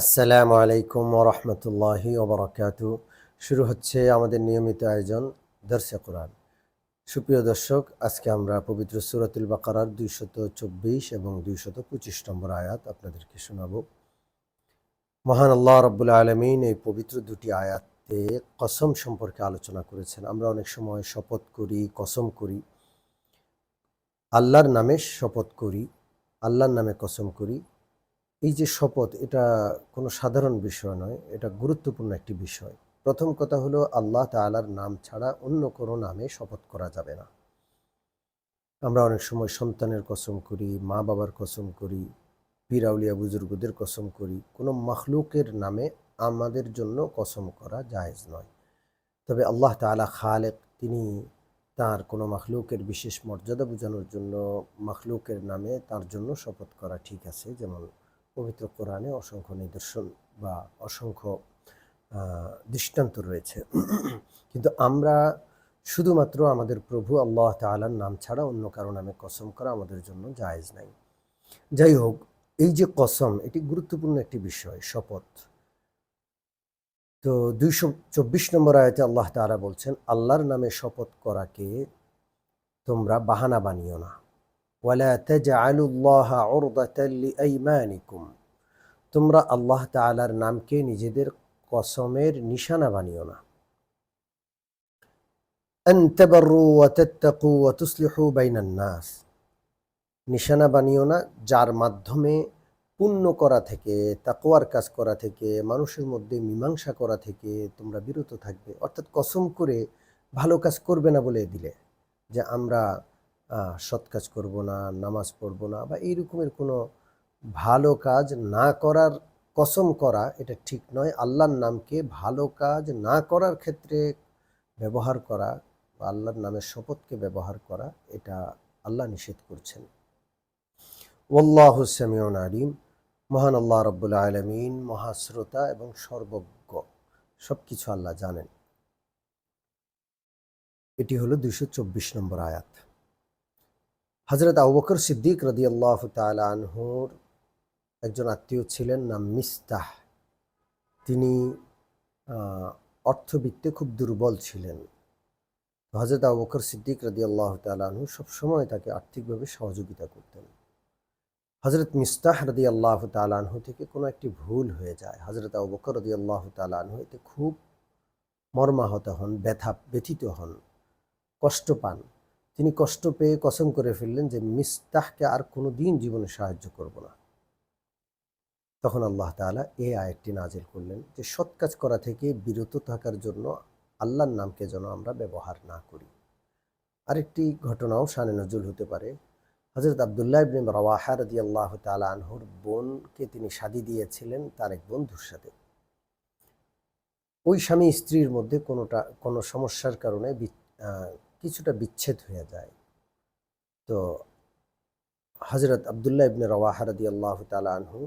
আসসালামু আলাইকুম ওরহমতুল্লাহি ওবরাকাত শুরু হচ্ছে আমাদের নিয়মিত আয়োজন দর্শে কোরআন। সুপ্রিয় দর্শক, আজকে আমরা পবিত্র সুরাতুল বাকারার দুইশত চব্বিশ এবং দুইশত পঁচিশ নম্বর আয়াত আপনাদেরকে শোনাব। মহান আল্লাহ রব্বুল আলমিন এই পবিত্র দুটি আয়াতে কসম সম্পর্কে আলোচনা করেছেন। আমরা অনেক সময় শপথ করি, কসম করি। আল্লাহর নামে শপথ করি, আল্লাহর নামে কসম করি এই যে শপথ, এটা কোনো সাধারণ বিষয় নয়, এটা গুরুত্বপূর্ণ একটি বিষয়। প্রথম কথা হলো, আল্লাহ তাআলার নাম ছাড়া অন্য কোনো নামে শপথ করা যাবে না। আমরা অনেক সময় সন্তানের কসম করি মা বাবার কসম করি পিরাউলিয়া বুজুর্গদের কসম করি, কোনো মখলুকের নামে আমাদের জন্য কসম করা জায়েজ নয়। তবে আল্লাহ তাআলা খালেক, তিনি তার কোনো মখলুকের বিশেষ মর্যাদা বোঝানোর জন্য মখলুকের নামে তার জন্য শপথ করা ঠিক আছে, যেমন পবিত্র কোরআনে অসংখ্য নিদর্শন বা অসংখ্য দৃষ্টান্ত রয়েছে। কিন্তু আমরা শুধুমাত্র আমাদের প্রভু আল্লাহ তাআলার নাম ছাড়া অন্য কারও নামে কসম করা আমাদের জন্য জায়েজ নাই। যাই হোক, এই যে কসম, এটি গুরুত্বপূর্ণ একটি বিষয়, শপথ। তো দুইশো, চব্বিশ নম্বর আয়তে আল্লাহ তাআলা বলছেন, আল্লাহর নামে শপথ করাকে তোমরা বাহানা বানিও না। ওয়ালা তাজআলুল্লাহ উরদাতাল তোমরা আল্লাহ তাআলার নামকে নিজেদের কসমের নিশানা বানিও না। নাস নিশানা বানিও না, যার মাধ্যমে পুণ্য করা থেকে, তাকওয়ার কাজ করা থেকে, মানুষের মধ্যে মীমাংসা করা থেকে তোমরা বিরত থাকবে। অর্থাৎ কসম করে ভালো কাজ করবে না বলে দিলে, যে আমরা সৎ কাজ করব না, নামাজ পড়ব না বা এই রকমের কোনো ভালো কাজ না করার কসম করা এটা ঠিক নয়। আল্লাহর নামকে ভালো কাজ না করার ক্ষেত্রে ব্যবহার করা বা আল্লাহর নামের শপথকে ব্যবহার করা এটা আল্লাহ নিষেধ করছেন। ওল্লাহ সামিউন আলিম। মহান আল্লাহ রব্বুল আলমিন, মহাশ্রোতা এবং সর্বজ্ঞ। সব কিছু আল্লাহ জানেন। এটি হলো দুশো চব্বিশ নম্বর আয়াত। হজরত আবু বকর সিদ্দিক রদি আল্লাহ তালা আনহুর একজন আত্মীয় ছিলেন, নাম মিস্তাহ। তিনি অর্থবিত্তে খুব দুর্বল ছিলেন। হজরত আবু বকর সিদ্দিক রদি আল্লাহ তালু সবসময় তাকে আর্থিকভাবে সহযোগিতা করতেন। হজরত মিস্তাহ রদি আল্লাহ তালাহু থেকে কোনো একটি ভুল হয়ে যায়। হজরত আবু বকর রদি আল্লাহ তালাহু এতে খুব মর্মাহত হন, ব্যথা ব্যথিত হন, কষ্ট পান। তিনি কষ্ট পেয়ে কসম করে ফেললেন যে মিস্তাহকে আর কোনো দিন জীবনে সাহায্য করব না। তখন আল্লাহ তাআলা এই আয়াতটি নাজিল করলেন যে, সৎ কাজ করা থেকে বিরত থাকার জন্য আল্লাহর নামকে যেন আমরা ব্যবহার না করি। আরেকটি ঘটনাও শানে নজরুল হতে পারে। হজরত আবদুল্লাহ ইবনে রাওয়াহা রাদি আল্লাহ তালা আনহুর বোনকে তিনি শাদি দিয়েছিলেন তার এক বন্ধুর সাথে। ওই স্বামী স্ত্রীর মধ্যে কোনোটা, কোনো সমস্যার কারণে কিছুটা বিচ্ছেদ হয়ে যায়। তো হজরত আবদুল্লাহ ইবনে রওয়াহা রাদি আল্লাহ তালা আনহু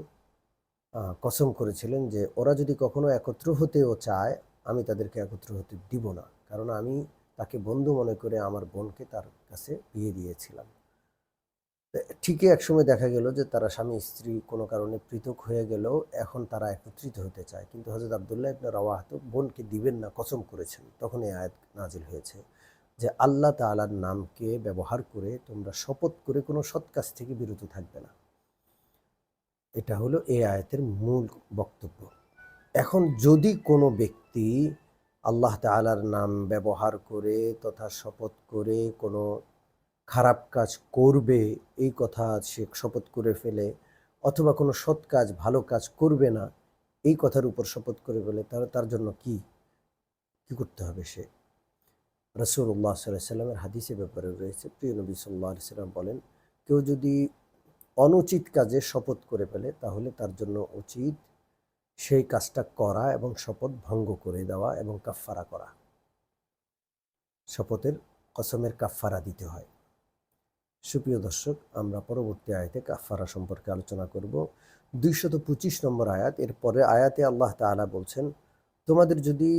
কসম করেছিলেন যে ওরা যদি কখনো একত্র হতেও চায়, আমি তাদেরকে একত্র হতে দিব না। কারণ আমি তাকে বন্ধু মনে করে আমার বোনকে তার কাছে বিয়ে দিয়েছিলাম। ঠিকই একসময় দেখা গেল যে তারা স্বামী, স্ত্রী কোনো কারণে পৃথক হয়ে গেলেও এখন তারা একত্রিত হতে চায়। কিন্তু হজরত আবদুল্লাহ ইবনে রাওয়াহ তো বোনকে দিবেন না, কসম করেছেন। তখন এই আয়াত নাজিল হয়েছে। যে আল্লাহ তাআলার নামকে ব্যবহার করে তোমরা শপথ করে কোনো সৎ কাজ থেকে বিরত থাকবে না। এটা হলো এ আয়াতের মূল বক্তব্য। এখন যদি কোনো ব্যক্তি আল্লাহ তাআলার নাম ব্যবহার করে তথা শপথ করে কোনো খারাপ কাজ করবে, এই কথা সে শপথ করে ফেলে অথবা কোনো সৎ কাজ, ভালো কাজ করবে না, এই কথার উপর শপথ করে ফেলে, তাহলে তার জন্য কি? কি করতে হবে সে? রসুল্লাহ সাল্লাহ সাল্লামের হাদিসের ব্যাপারে রয়েছে। প্রিয় নবী সাল্লাহ সাল্লাম বলেন, কেউ যদি অনুচিত কাজে শপথ করে ফেলে, তাহলে তার জন্য উচিত সেই কাজটা করা এবং শপথ ভঙ্গ করে দেওয়া এবং কাফফারা করা। শপথের কসমের কাফফারা দিতে হয়। সুপ্রিয় দর্শক, আমরা পরবর্তী আয়াতে কাফফারা সম্পর্কে আলোচনা করব। দুইশত পঁচিশ নম্বর আয়াত এর পরে আয়াতে আল্লাহ তাআলা বলছেন, তোমাদের যদি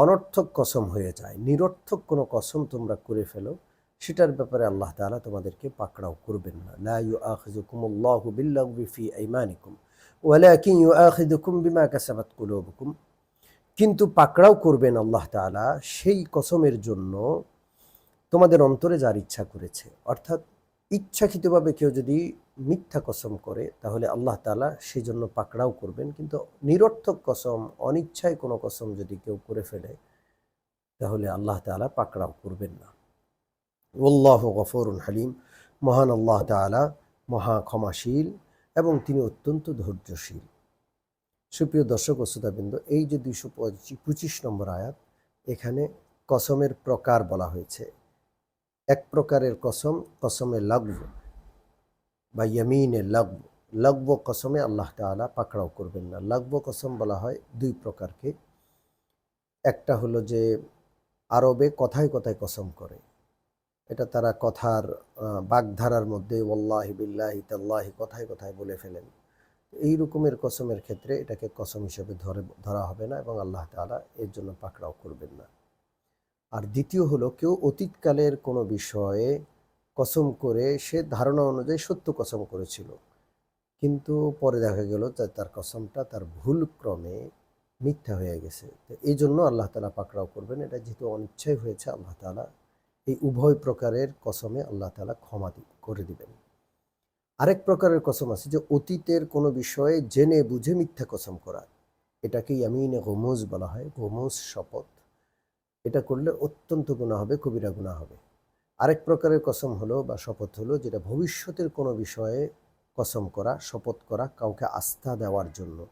অনর্থক কসম হয়ে যায়, নিরর্থক কোনো কসম তোমরা করে ফেলো, সেটার ব্যাপারে আল্লাহ তাআলা তোমাদেরকে পাকড়াও করবেন না। লা ইউআখিযুকুমুল্লাহু বিল্লাগবি ফি আইমানিকুম, ওয়ালাকিন ইউআখিদুকুম বিমা কাসাবাত কুলুবুকুম। কিন্তু পাকড়াও করবেন আল্লাহ তাআলা সেই কসমের জন্য তোমাদের অন্তরে যার ইচ্ছা করেছে। অর্থাৎ ইচ্ছাকৃতভাবে কেউ যদি মিথ্যা কসম করে, তাহলে আল্লাহ তাআলা সেই জন্য পাকড়াও করবেন। কিন্তু নিরর্থক কসম, অনিচ্ছায় কোনো কসম যদি কেউ করে ফেলে, তাহলে আল্লাহ তাআলা পাকড়াও করবেন না। ওল্লাহ গফরুন হালিম। মহান আল্লাহ তাআলা মহা ক্ষমাশীল এবং তিনি অত্যন্ত ধৈর্যশীল। সুপ্রিয় দর্শক ও শ্রোতাবৃন্দ, এই যে দুইশো পঁচিশ নম্বর আয়াত, এখানে কসমের প্রকার বলা হয়েছে। এক প্রকারের কসম, কসমে লাগব বা ইয়ামিনে লাগব। লাগব কসমে আল্লাহ তাআলা পাকড়াও করবেন না। লাগব কসম বলা হয় দুই প্রকারকে। একটা হলো যে আরবে কথায় কথায় কসম করে। এটা তারা কথার বাগধারার মধ্যে ওল্লাহি বিল্লাহি তাল্লাহি কথায় কথায় বলে ফেলেন। এই রকমের কসমের ক্ষেত্রে এটাকে কসম হিসেবে ধরে, ধরা হবে না এবং আল্লাহ তাআলা এর জন্য পাকড়াও করবেন না। আর দ্বিতীয় হলো কেউ অতীতকালের কোনো বিষয়ে কসম করে সে ধারণা অনুযায়ী সত্য কসম করেছিল। কিন্তু পরে দেখা গেল যে তার কসমটা তার ভুল ক্রমে মিথ্যা হয়ে গেছে। তো এই জন্য আল্লাহ তালা পাকড়াও করবেন। এটা যেহেতু অনিচ্ছাই হয়েছে, আল্লাহ তালা এই উভয় প্রকারের কসমে আল্লাহ তালা ক্ষমা করে দিবেন। আরেক প্রকারের কসম আছে যে অতীতের কোনো বিষয়ে জেনে বুঝে মিথ্যা কসম করা। এটাকে ইয়ামিনে গোমোজ বলা হয়। গোমোজ শপথ। এটা করলে অত্যন্ত গুণা হবে, কবিরা গুণা হবে। আরেক প্রকারের কসম হলো বা শপথ হলো যেটা ভবিষ্যতের কোনো বিষয়ে কসম করা, শপথ করা কাউকে আস্থা দেওয়ার জন্য,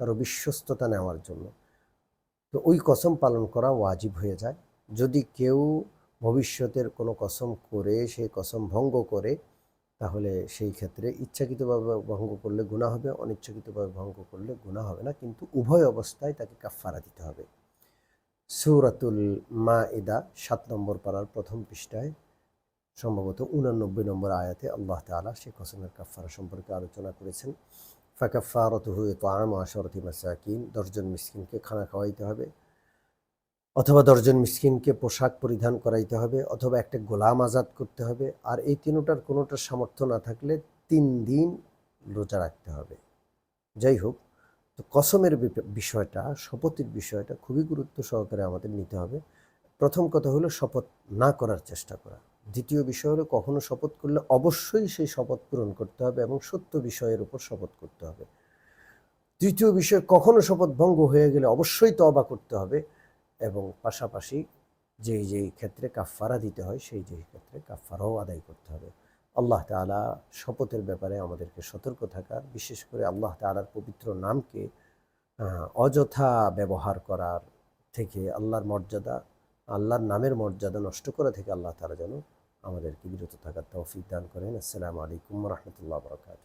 কারও বিশ্বস্ততা নেওয়ার জন্য। তো ওই কসম পালন করা ওয়াজিব হয়ে যায়। যদি কেউ ভবিষ্যতের কোনো কসম করে সেই কসম ভঙ্গ করে, তাহলে সেই ক্ষেত্রে ইচ্ছাকৃতভাবে ভঙ্গ করলে গুণা হবে, অনিচ্ছাকৃতভাবে ভঙ্গ করলে গুণা হবে না। কিন্তু উভয় অবস্থায় তাকে কাফফারা দিতে হবে। সূরাতুল মা ইদা সাত নম্বর পাড়ার প্রথম পৃষ্ঠায় সম্ভবত উনানব্বই নম্বর আয়াতে আল্লাহ তাআলা সেই কসমের কাফফারা সম্পর্কে আলোচনা করেছেন। ফাকাফারতুহু ইতআমু আশরাতি মাসাকিন দশজন মিসকিনকে খানা খাওয়াইতে হবে অথবা দশজন মিসকিনকে পোশাক পরিধান করাইতে হবে অথবা একটা গোলাম আজাদ করতে হবে। আর এই তিনোটার কোনোটার সামর্থ্য না থাকলে তিন দিন রোজা রাখতে হবে। যাই হোক তো কসমের বিষয়টা, শপথের বিষয়টা খুবই গুরুত্ব সহকারে আমাদের নিতে হবে। প্রথম কথা হলো শপথ না করার চেষ্টা করা। দ্বিতীয় বিষয় হলো কখনো শপথ করলে অবশ্যই সেই শপথ পূরণ করতে হবে এবং সত্য বিষয়ের উপর শপথ করতে হবে। তৃতীয় বিষয়, কখনো শপথ ভঙ্গ হয়ে গেলে অবশ্যই তবা করতে হবে এবং পাশাপাশি যেই যেই ক্ষেত্রে কাফফারা দিতে হয়, সেই যেই ক্ষেত্রে কাফফারাও আদায় করতে হবে। আল্লাহ তালা শপথের ব্যাপারে আমাদেরকে সতর্ক থাকার বিশেষ করে আল্লাহ তালার পবিত্র নামকে অযথা ব্যবহার করার থেকে, আল্লাহর মর্যাদা, আল্লাহর নামের মর্যাদা নষ্ট করা থেকে আল্লাহ তালা যেন আমাদেরকে বিরত থাকার তৌফিক দান করেন। আসসালামু আলাইকুম রহমতুল্লাহ বরকাত